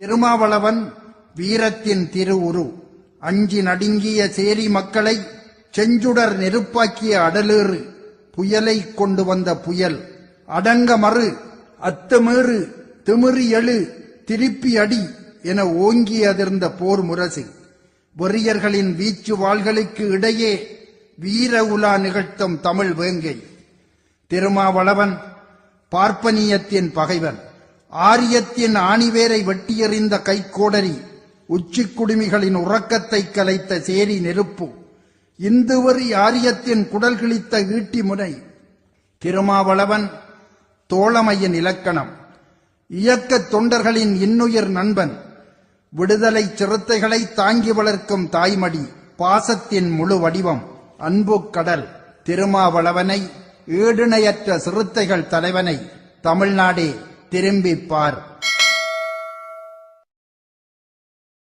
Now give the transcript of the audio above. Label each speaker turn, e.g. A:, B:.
A: திருமாவளவன் வீரத்தின் திருவுரு. அஞ்சி நடுங்கிய சேரி மக்களை செஞ்சுடர் நெருப்பாக்கிய அடலேறு புயலை கொண்டு வந்த புயல். அடங்க மறு அத்துமீறு திமிரி எழு திருப்பி அடி என ஓங்கி அதிர்ந்த போர் முரசு. வெறியர்களின் வீச்சு வாள்களுக்கு இடையே வீர உலா நிகழ்த்தும் தமிழ் வேங்கை. திருமாவளவன் பார்ப்பனியத்தின் பகைவன். ஆரியத்தின் ஆணிவேரை வெட்டியெறிந்த கைக்கோடரி உச்சி குடுமிகளின் உறக்கத்தை கலைத்த சேரி நெருப்பு இந்துவரி ஆரியத்தின் குடல் கிழித்த ஈட்டி முனை திருமாவளவன் தோழமையின் இலக்கணம் இயக்கத் தொண்டர்களின் இன்னுயிர் நண்பன் விடுதலை சிறுத்தைகளை தாங்கி வளர்க்கும் தாய்மடி பாசத்தின் முழு வடிவம் அன்பு கடல் திருமாவளவனை ஈடுணையற்ற சிறுத்தைகள் தலைவனை தமிழ்நாடே. திரும்பிப்பார்.